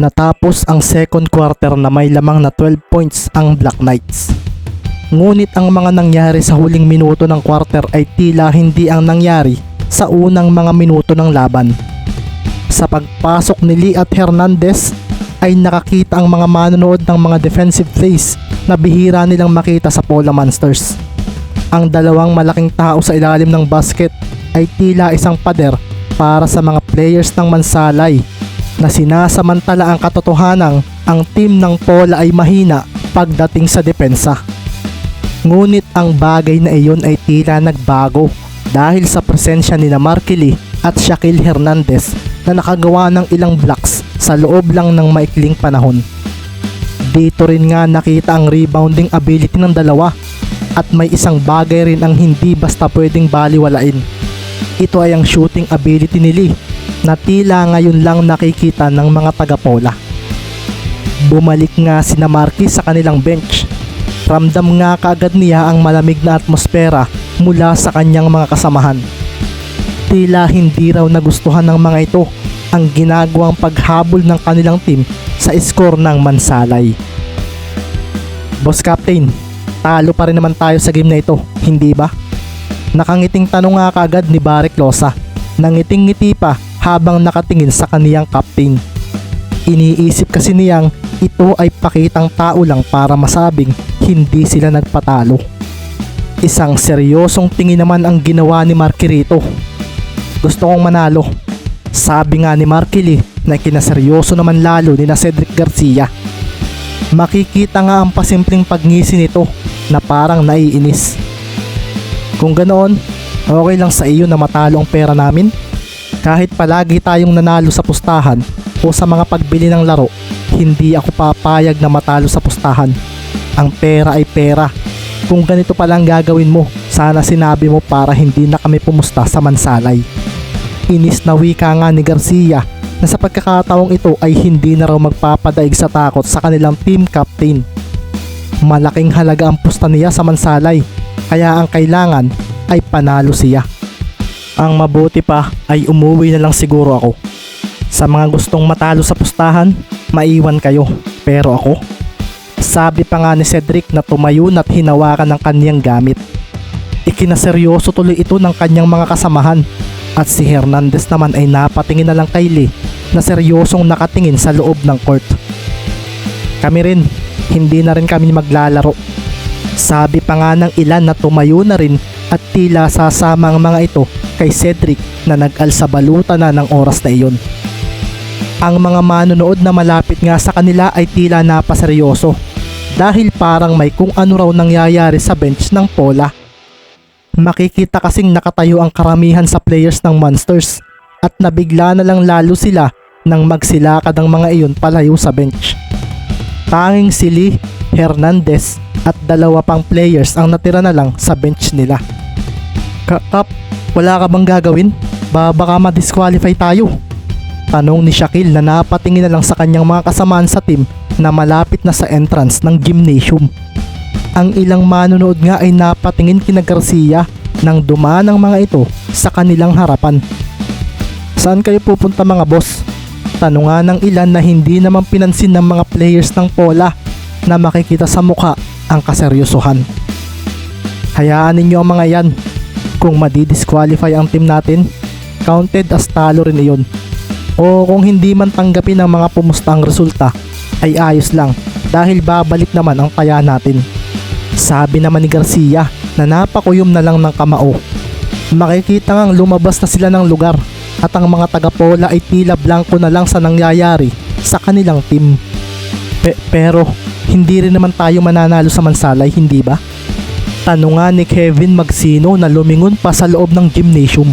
Natapos ang second quarter na may lamang na 12 points ang Black Knights. Ngunit ang mga nangyari sa huling minuto ng quarter ay tila hindi ang nangyari sa unang mga minuto ng laban. Sa pagpasok ni Lee at Hernandez ay nakakita ang mga manonood ng mga defensive plays na bihira nilang makita sa Pola Monsters. Ang dalawang malaking tao sa ilalim ng basket ay tila isang pader para sa mga players ng Mansalay na sinasamantala ang katotohanang ang team ng Pola ay mahina pagdating sa depensa. Ngunit ang bagay na iyon ay tila nagbago dahil sa presensya ni na Markeli at Shaquille Hernandez na nakagawa ng ilang blocks sa loob lang ng maikling panahon. Dito rin nga nakita ang rebounding ability ng dalawa at may isang bagay rin ang hindi basta pwedeng baliwalain. Ito ay ang shooting ability ni Lee na tila ngayon lang nakikita ng mga taga-pola. Bumalik nga si Marquez sa kanilang bench. Ramdam nga kaagad niya ang malamig na atmosfera mula sa kanyang mga kasamahan. Tila hindi raw nagustuhan ng mga ito ang ginagawang paghabol ng kanilang team sa score ng Mansalay. Boss Captain, talo pa rin naman tayo sa game na ito, hindi ba? Nakangiting tanong nga kaagad ni Barek Losa. Nangiting-ngiti pa habang nakatingin sa kaniyang captain. Iniisip kasi niyang ito ay pakitang tao lang para masabing hindi sila nagpatalo. Isang seryosong tingin naman ang ginawa ni Marky rito. Gusto kong manalo. Sabi nga ni Marky na kinaseryoso naman lalo ni na Cedric Garcia. Makikita nga ang pasimpleng pagngisi nito na parang naiinis. Kung ganoon, okay lang sa iyo na matalo ang pera namin? Kahit palagi tayong nanalo sa pustahan o sa mga pagbili ng laro, hindi ako papayag na matalo sa pustahan. Ang pera ay pera. Kung ganito palang gagawin mo, sana sinabi mo para hindi na kami pumusta sa mansalay. Inis na wika nga ni Garcia na sa pagkakataong ito ay hindi na raw magpapadaig sa takot sa kanilang team captain. Malaking halaga ang pusta niya sa mansalay, kaya ang kailangan ay panalo siya. Ang mabuti pa ay umuwi na lang siguro ako. Sa mga gustong matalo sa pustahan, maiwan kayo. Pero ako, sabi pa nga ni Cedric na tumayo at hinawakan ng kanyang gamit. Ikinaseryoso tuloy ito ng kanyang mga kasamahan at si Hernandez naman ay napatingin na lang kay Lee na seryosong nakatingin sa loob ng court. Kami rin, hindi na rin kami maglalaro. Sabi pa nga ng ilan na tumayo na rin at tila sasama ang mga ito kay Cedric na nag-alsa baluta na ng oras na iyon. Ang mga manonood na malapit nga sa kanila ay tila napaseryoso dahil parang may kung ano raw nangyayari sa bench ng Pola. Makikita kasing nakatayo ang karamihan sa players ng Monsters at nabigla na lang lalo sila nang magsilakad ang mga iyon palayo sa bench. Tanging si Lee, Hernandez at dalawa pang players ang natira na lang sa bench nila. Ka- Kap, wala ka bang gagawin? Ba baka ma-disqualify tayo. Tanong ni Shaquille na napatingin na lang sa kanyang mga kasamaan sa team na malapit na sa entrance ng gymnasium. Ang ilang manonood nga ay napatingin kina Garcia nang dumaan ang mga ito sa kanilang harapan. Saan kayo pupunta mga boss? Tanong nga ng ilan na hindi naman pinansin ng mga players ng Pola na makikita sa mukha ang kaseryosohan. Hayaan ninyo ang mga yan. Kung madidisqualify ang team natin, counted as talo rin iyon. O kung hindi man tanggapin ng mga pumusta ang resulta, ay ayos lang dahil babalik naman ang taya natin. Sabi naman ni Garcia na napakuyom na lang ng kamao. Makikita ngang lumabas na sila ng lugar at ang mga taga-pola ay tila blanco na lang sa nangyayari sa kanilang team. Pe- pero hindi rin naman tayo mananalo sa mansalay, hindi ba? Tanong nga ni Kevin Magsino na lumingon pa sa loob ng gymnasium.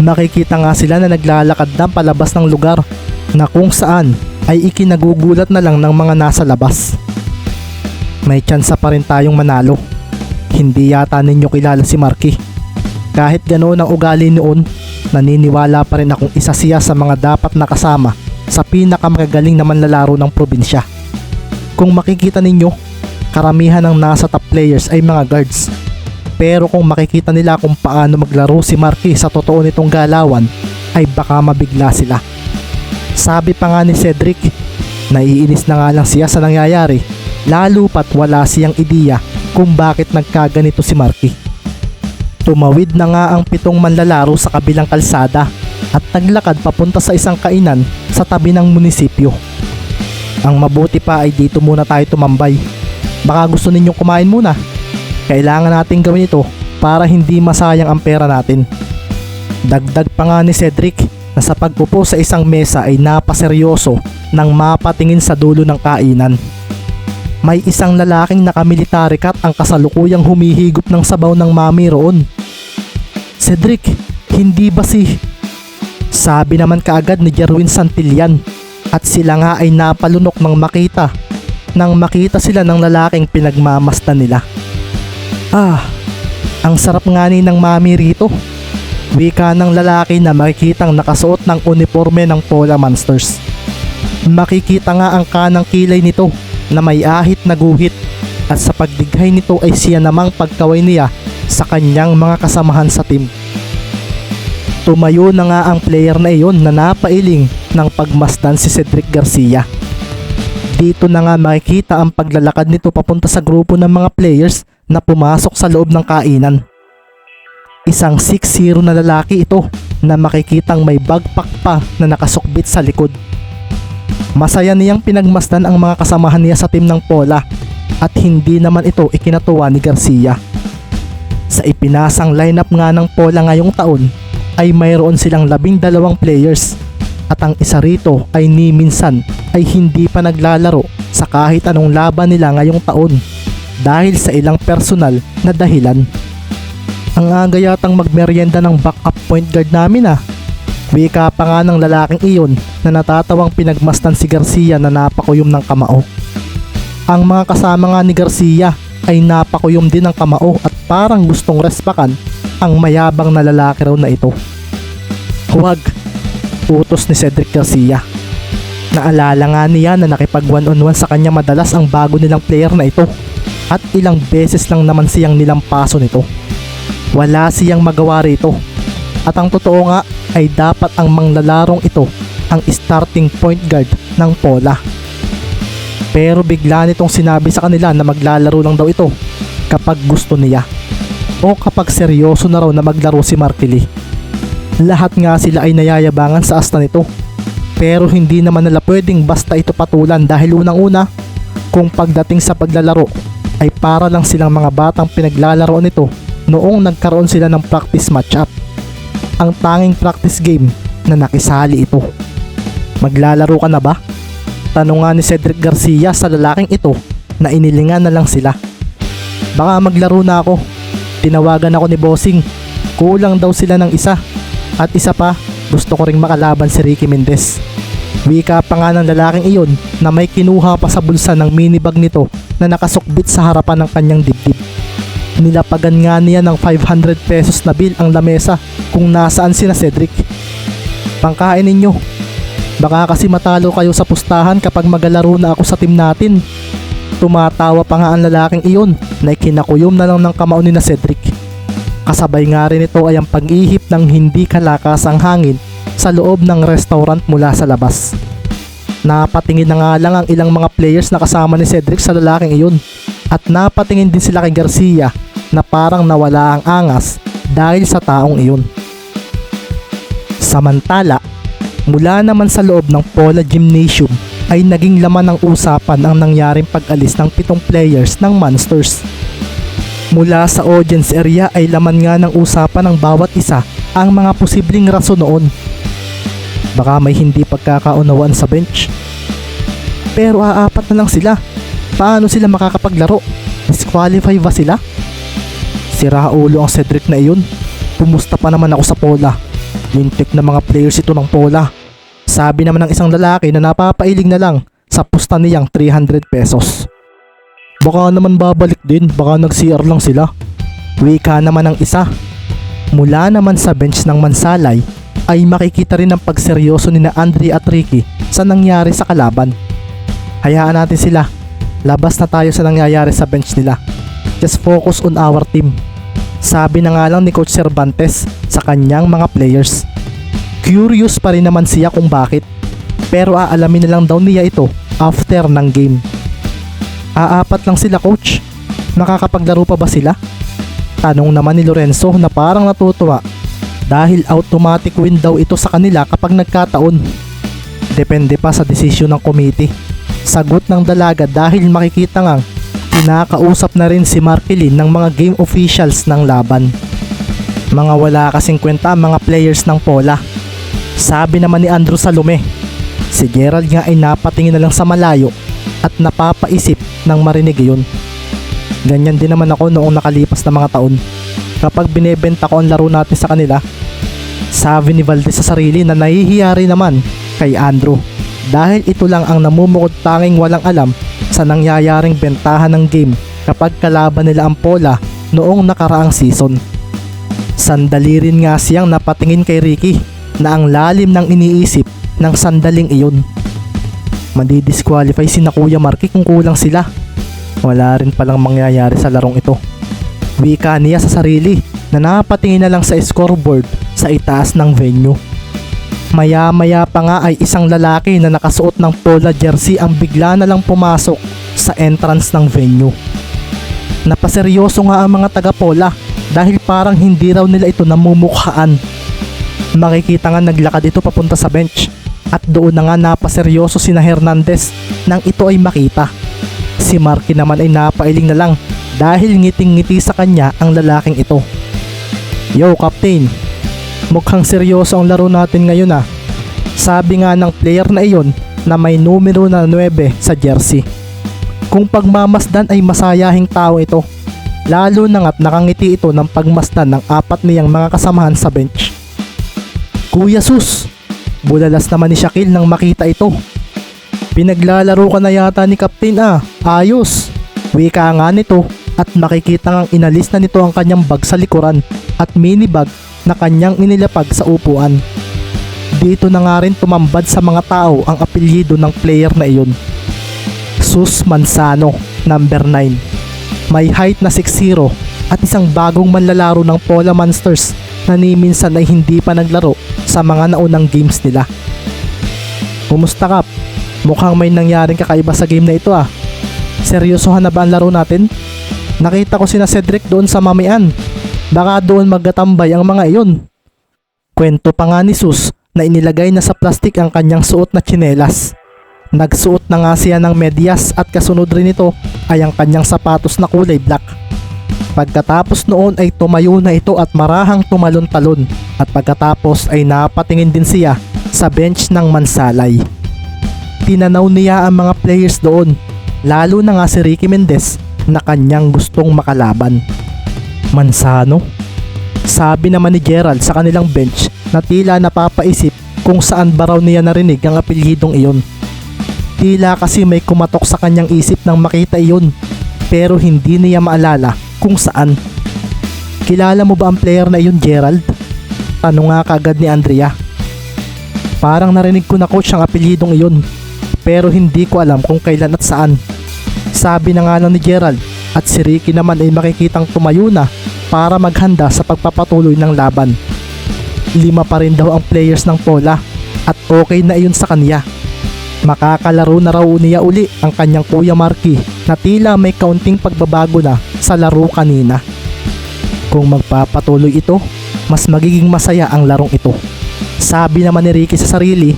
Nakikita nga sila na naglalakad na palabas ng lugar na kung saan ay ikinagugulat na lang ng mga nasa labas. May tsansa pa rin tayong manalo. Hindi yata ninyo kilala si Marky. Kahit ganoon ang ugali noon, naniniwala pa rin akong isa siya sa mga dapat nakasama sa pinakamagagaling na manlalaro ng probinsya. Kung makikita ninyo, karamihan ng nasa top players ay mga guards. Pero kung makikita nila kung paano maglaro si Marky sa totoo nitong galawan, ay baka mabigla sila. Sabi pa nga ni Cedric, Naiinis na nga lang siya sa nangyayari, lalo pat wala siyang ideya kung bakit nagkaganito si Marky. Tumawid na nga ang pitong manlalaro sa kabilang kalsada at naglakad papunta sa isang kainan sa tabi ng munisipyo. Ang mabuti pa ay dito muna tayo tumambay. Baka gusto ninyong kumain muna. Kailangan natin gawin ito para hindi masayang ang pera natin. Dagdag pa nga ni Cedric na sa pagpupo sa isang mesa ay napaseryoso nang mapatingin sa dulo ng kainan. May isang lalaking nakamilitary cut ang kasalukuyang humihigop ng sabaw ng mami roon. Cedric, hindi ba si... Sabi naman kaagad ni Jerwin Santillan at sila nga ay napalunok nang makita nang makita sila ng lalaking pinagmamastan nila. Ah, ang sarap nga ni ng mami rito. Wika ng lalaki na makikitang nakasuot ng uniforme ng Pola Monsters. Makikita nga ang kanang kilay nito na may ahit na guhit at sa pagdighay nito ay siya namang pagkaway niya sa kanyang mga kasamahan sa team. Tumayo na nga ang player na iyon na napailing ng pagmasdan si Cedric Garcia. Dito na nga makikita ang paglalakad nito papunta sa grupo ng mga players na pumasok sa loob ng kainan. Isang 6-0 na lalaki ito na makikitang may bagpak pa na nakasukbit sa likod. Masaya niyang pinagmasdan ang mga kasamahan niya sa team ng Pola at hindi naman ito ikinatuwa ni Garcia. Sa ipinasang lineup nga ng Pola ngayong taon ay mayroon silang labing dalawang players at ang isa rito ay ni minsan ay hindi pa naglalaro sa kahit anong laban nila ngayong taon dahil sa ilang personal na dahilan. Ang aga yatang magmeryenda ng backup point guard namin ah. Wika pa nga ng lalaking iyon na natatawang pinagmastan si Garcia na napakuyom ng kamao. Ang mga kasama nga ni Garcia ay napakuyom din ng kamao at parang gustong respakan ang mayabang na lalaki raw na ito. Huwag, utos ni Cedric Garcia. Naalala nga niya na nakipag one on one sa kanya madalas ang bago nilang player na ito at ilang beses lang naman siyang nilampaso nito. Wala siyang magawa rito. At ang totoo nga ay dapat ang manglalarong ito ang starting point guard ng Pola. Pero bigla nitong sinabi sa kanila na maglalaro lang daw ito kapag gusto niya o kapag seryoso na raw na maglaro si Markili. Lahat nga sila ay nayayabangan sa asta nito. Pero hindi naman nila pwedeng basta ito patulan dahil unang-una, kung pagdating sa paglalaro ay para lang silang mga batang pinaglalaro nito noong nagkaroon sila ng practice matchup. Ang tanging practice game na nakisali ito. Maglalaro ka na ba? Tanong nga ni Cedric Garcia sa lalaking ito na inilingan na lang sila. Baka maglaro na ako. Tinawagan ako ni Bossing. Kulang daw sila ng isa. At isa pa, gusto ko ring makalaban si Ricky Mendez. Wika pa nga ng lalaking iyon na may kinuha pa sa bulsa ng minibag nito na nakasukbit sa harapan ng kanyang dibdib. Nilapagan nga niya ng 500 pesos na bill ang lamesa kung nasaan sina Cedric. Pangkain ninyo. Baka kasi matalo kayo sa pustahan kapag magalaro na ako sa team natin. Tumatawa pa nga ang lalaking iyon na ikinakuyom na lang ng kamao ni na Cedric. Kasabay nga rin ito ay ang pag-ihip ng hindi kalakasang hangin sa loob ng restaurant mula sa labas. Napatingin na nga lang ang ilang mga players na kasama ni Cedric sa lalaking iyon at napatingin din sila kay Garcia na parang nawala ang angas dahil sa taong iyon. Samantala, mula naman sa loob ng Pola Gymnasium ay naging laman ng usapan ang nangyaring pag-alis ng pitong players ng Monsters. Mula sa audience area ay laman nga ng usapan ng bawat isa ang mga posibleng rason noon. Baka may hindi pagkakaunawaan sa bench. Pero aapat na lang sila. Paano sila makakapaglaro? Disqualify ba sila? Sira ulo ang Cedric na iyon. Pumusta pa naman ako sa Pola. Lintik na mga players ito ng Pola. Sabi naman ng isang lalaki na napapailing na lang sa pusta niyang 300 pesos. Baka naman babalik din, baka nag-CR lang sila. Wika naman ng isa. Mula naman sa bench ng Mansalay ay makikita rin ang pagseryoso ni na Andre at Ricky sa nangyari sa kalaban. Hayaan natin sila. Labas na tayo sa nangyayari sa bench nila. Just focus on our team. Sabi na nga lang ni Coach Cervantes sa kanyang mga players. Curious pa rin naman siya kung bakit. Pero aalamin na lang daw niya ito after ng game. Aapat lang sila coach. Nakakapaglaro pa ba sila? Tanong naman ni Lorenzo na parang natutuwa dahil automatic win daw ito sa kanila kapag nagkataon. Depende pa sa desisyon ng committee. Sagot ng dalaga dahil makikita ngang kinakausap na rin si Markelin ng mga game officials ng laban. Mga wala kasing kwenta mga players ng Pola. Sabi naman ni Andrew Salome, si Gerald nga ay napatingin na lang sa malayo at napapaisip ng marinig yun. Ganyan din naman ako noong nakalipas na mga taon. Kapag binebenta ko ang laro natin sa kanila, sabi ni Valdez sa sarili na nahihiya rin naman kay Andrew dahil ito lang ang namumukod tanging walang alam sa nangyayaring bentahan ng game kapag kalaban nila ang Pola noong nakaraang season. Sandali rin nga siyang napatingin kay Ricky na ang lalim ng iniisip ng sandaling iyon. Mandidisqualify si na Kuya Marky kung kulang sila. Wala rin palang mangyayari sa larong ito. Wika niya sa sarili na napatingin na lang sa scoreboard sa itaas ng venue. Maya maya pa nga ay isang lalaki na nakasuot ng pola jersey ang bigla na lang pumasok sa entrance ng venue. Napaseryoso nga ang mga taga-pola dahil parang hindi raw nila ito namumukhaan. Makikita nga naglakad ito papunta sa bench at doon na nga napaseryoso sina Hernandez nang ito ay makita. Si Marky naman ay napailing na lang dahil ngiting-ngiti sa kanya ang lalaking ito. Yo, Captain. Mukhang seryoso ang laro natin ngayon ah. Sabi nga ng player na iyon na may numero na 9 sa jersey. Kung pagmamasdan ay masayahing tao ito. Lalo na nga't nakangiti ito ng pagmasdan ng apat niyang mga kasamahan sa bench. Kuya Sus, bulalas naman ni Shaquille nang makita ito. Pinaglalaro ka na yata ni Captain ah, ayos. Wika nga nito at makikita ngang inalis na nito ang kanyang bag sa likuran at mini bag na kanyang inilapag sa upuan. Dito na nga rin tumambad sa mga tao ang apelyido ng player na iyon. Sus Manzano, number 9. May height na 6'0 at isang bagong manlalaro ng Pola Monsters na ni minsan ay hindi pa naglaro sa mga naunang games nila. Kumusta Kap? Mukhang may nangyaring kakaiba sa game na ito ah. Seryosohan na ba ang laro natin? Nakita ko sina Cedric doon sa mamian. Baka doon maggatambay ang mga iyon. Kwento pa nga ni Sus na inilagay na sa plastik ang kanyang suot na tsinelas. Nagsuot na nga siya ng medyas at kasunod rin ito ay ang kanyang sapatos na kulay black. Pagkatapos noon ay tumayo na ito at marahang tumalon-talon at pagkatapos ay napatingin din siya sa bench ng Mansalay. Tinanaw niya ang mga players doon, lalo na nga si Ricky Mendez na kanyang gustong makalaban. Mansano? Sabi naman ni Gerald sa kanilang bench na tila napapaisip kung saan ba raw niya narinig ang apelyidong iyon. Tila kasi may kumatok sa kanyang isip nang makita iyon pero hindi niya maalala kung saan. Kilala mo ba ang player na iyon Gerald? Tanong nga kagad ni Andrea. Parang narinig ko na coach ang apelyidong iyon pero hindi ko alam kung kailan at saan. Sabi na nga lang ni Gerald at si Ricky naman ay makikitang tumayo na para maghanda sa pagpapatuloy ng laban. Lima pa rin daw ang players ng Pola at okay na iyon sa kanya. Makakalaro na raw niya uli ang kanyang kuya Marky na tila may kaunting pagbabago na sa laro kanina. Kung magpapatuloy ito, mas magiging masaya ang larong ito. Sabi naman ni Ricky sa sarili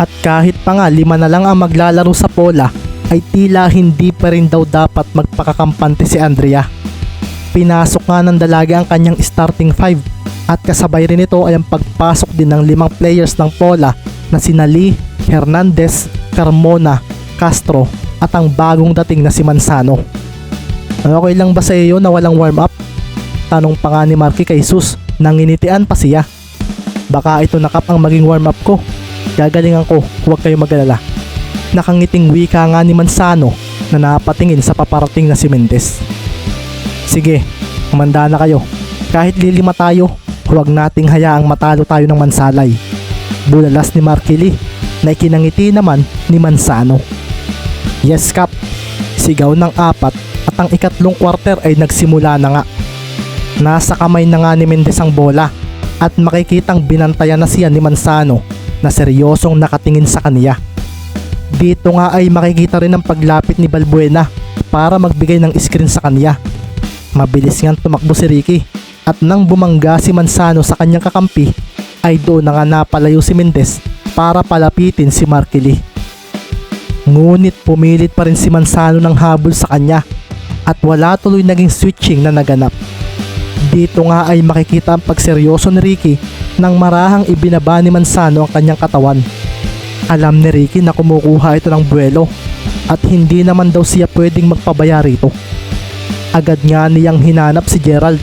at kahit pa nga lima na lang ang maglalaro sa Pola ay tila hindi pa rin daw dapat magpakakampante si Andrea. Pinasok nga ng dalaga ang kanyang starting five at kasabay rin ito ay ang pagpasok din ng limang players ng Pola na sina Lee, Hernandez, Carmona, Castro at ang bagong dating na si Manzano. Okay lang ba sa iyo na walang warm up? Tanong pa nga ni Marky kay Sus nang initian pa siya. Baka ito nakap ang maging warm up ko. Gagalingan ko, huwag kayo magalala. Nakangiting wika nga ni Manzano na napatingin sa paparating na si Mendez. Sige, kumanda na kayo. Kahit lilima tayo, huwag nating hayaang matalo tayo ng mansalay. Bulalas ni Markili na ikinangiti naman ni Manzano. Yes, Kap. Sigaw ng apat at ang ikatlong quarter ay nagsimula na nga. Nasa kamay na nga ni Mendez ang bola at makikitang binantayan na siya ni Manzano na seryosong nakatingin sa kanya. Dito nga ay makikita rin ang paglapit ni Balbuena para magbigay ng screen sa kanya. Mabilis nga tumakbo si Ricky at nang bumangga si Manzano sa kanyang kakampi ay doon na nga napalayo si Mendez para palapitin si Markili. Ngunit pumilit pa rin si Manzano ng habol sa kanya at wala tuloy naging switching na naganap. Dito nga ay makikita ang pagseryoso ni Ricky nang marahang ibinaba ni Manzano ang kanyang katawan. Alam ni Ricky na kumukuha ito ng buwelo at hindi naman daw siya pwedeng magpabaya rito. Agad nga niyang hinanap si Gerald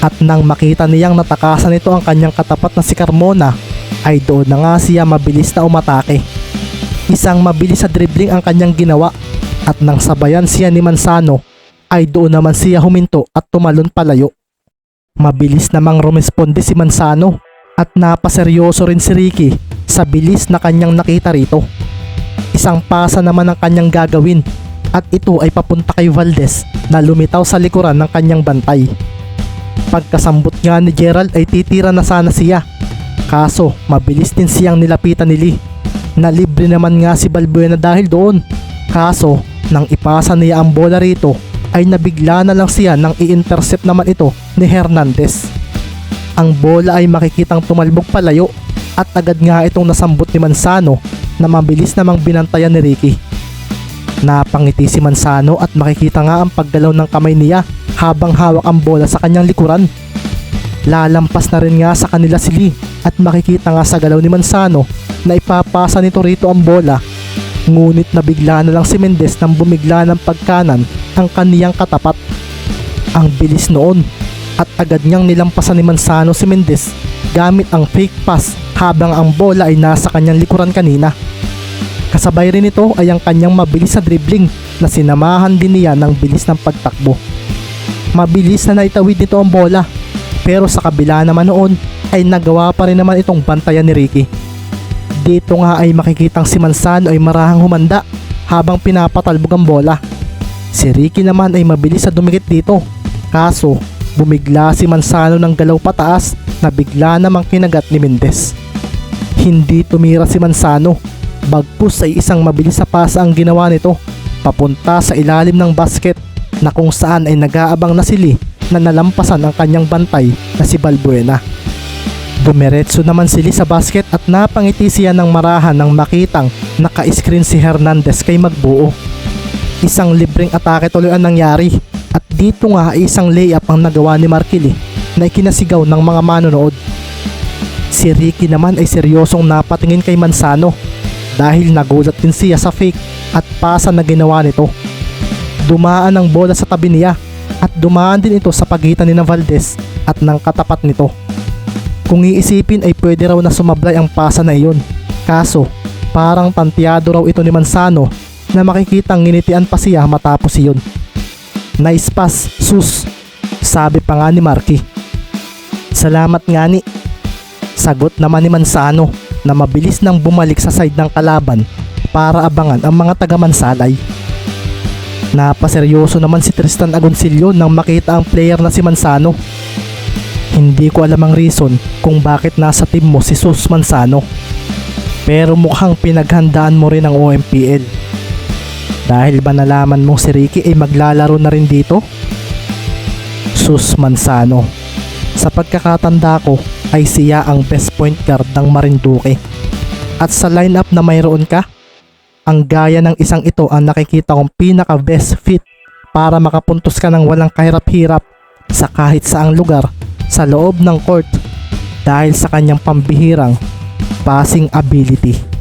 at nang makita niyang natakasan nito ang kanyang katapat na si Carmona ay doon na nga siya mabilis na umatake. Isang mabilis sa dribbling ang kanyang ginawa at nang sabayan siya ni Manzano ay doon naman siya huminto at tumalon palayo. Mabilis namang rumesponde si Manzano at napaseryoso rin si Ricky sa bilis na kanyang nakita rito. Isang pasa naman ang kanyang gagawin at ito ay papunta kay Valdez na lumitaw sa likuran ng kanyang bantay. Pagkasambot nga ni Gerald ay titira na sana siya. Kaso mabilis din siyang nilapitan ni Lee. Nalibre naman nga si Balbuena dahil doon. Kaso nang ipasa niya ang bola rito ay nabigla na lang siya nang i-intercept naman ito ni Hernandez. Ang bola ay makikitang tumalbog palayo at agad nga itong nasambot ni Manzano na mabilis namang binantayan ni Ricky. Napangiti si Manzano at makikita nga ang paggalaw ng kamay niya habang hawak ang bola sa kanyang likuran. Lalampas na rin nga sa kanila si Lee at makikita nga sa galaw ni Manzano na ipapasa nito rito ang bola. Ngunit nabigla na lang si Mendez nang bumigla ng pagkanan ang kaniyang katapat. Ang bilis noon at agad niyang nilampasan ni Manzano si Mendez gamit ang fake pass habang ang bola ay nasa kanyang likuran kanina. Kasabay rin ito ay ang kanyang mabilis sa dribbling na sinamahan din niya ng bilis ng pagtakbo. Mabilis na naitawid nito ang bola pero sa kabila naman noon ay nagawa pa rin naman itong bantayan ni Ricky. Dito nga ay makikitang si Manzano ay marahang humanda habang pinapatalbog ang bola. Si Ricky naman ay mabilis sa dumikit dito. Kaso, bumigla si Manzano ng galaw pataas na bigla namang kinagat ni Mendez. Hindi tumira si Manzano. Bagpus ay isang mabilis sa pasa ang ginawa nito papunta sa ilalim ng basket na kung saan ay nag-aabang na si Lee na nalampasan ang kanyang bantay na si Balbuena. Dumiretso naman si Lee sa basket at napangiti siya ng marahan nang makitang naka-screen si Hernandez kay Magbuo. Isang libreng atake tuloy ang nangyari at dito nga ay isang layup ang nagawa ni Markili na ikinasigaw ng mga manonood. Si Ricky naman ay seryosong napatingin kay Manzano dahil nagulat din siya sa fake at pasa na ginawa nito. Dumaan ang bola sa tabi niya at dumaan din ito sa pagitan ni Valdez at ng katapat nito. Kung iisipin ay pwede raw na sumablay ang pasa na iyon. Kaso, parang tantiado raw ito ni Manzano na makikitang nginitian pa siya matapos iyon. Nice pass, sus. Sabi pa nga ni Marky. Salamat nga ni. Sagot naman ni Manzano na mabilis nang bumalik sa side ng kalaban para abangan ang mga taga-mansalay. Napaseryoso naman si Tristan Agoncillo nang makita ang player na si Manzano. Hindi ko alam ang reason kung bakit nasa team mo si Sus Manzano. Pero mukhang pinaghandaan mo rin ang OMPL. Dahil ba nalaman mong si Ricky ay maglalaro na rin dito? Sus Manzano. Sa pagkakatanda ko ay siya ang best point guard ng Marinduque. At sa lineup na mayroon ka, ang gaya ng isang ito ang nakikita kong pinaka best fit para makapuntos ka ng walang kahirap-hirap sa kahit saang lugar sa loob ng court dahil sa kanyang pambihirang passing ability.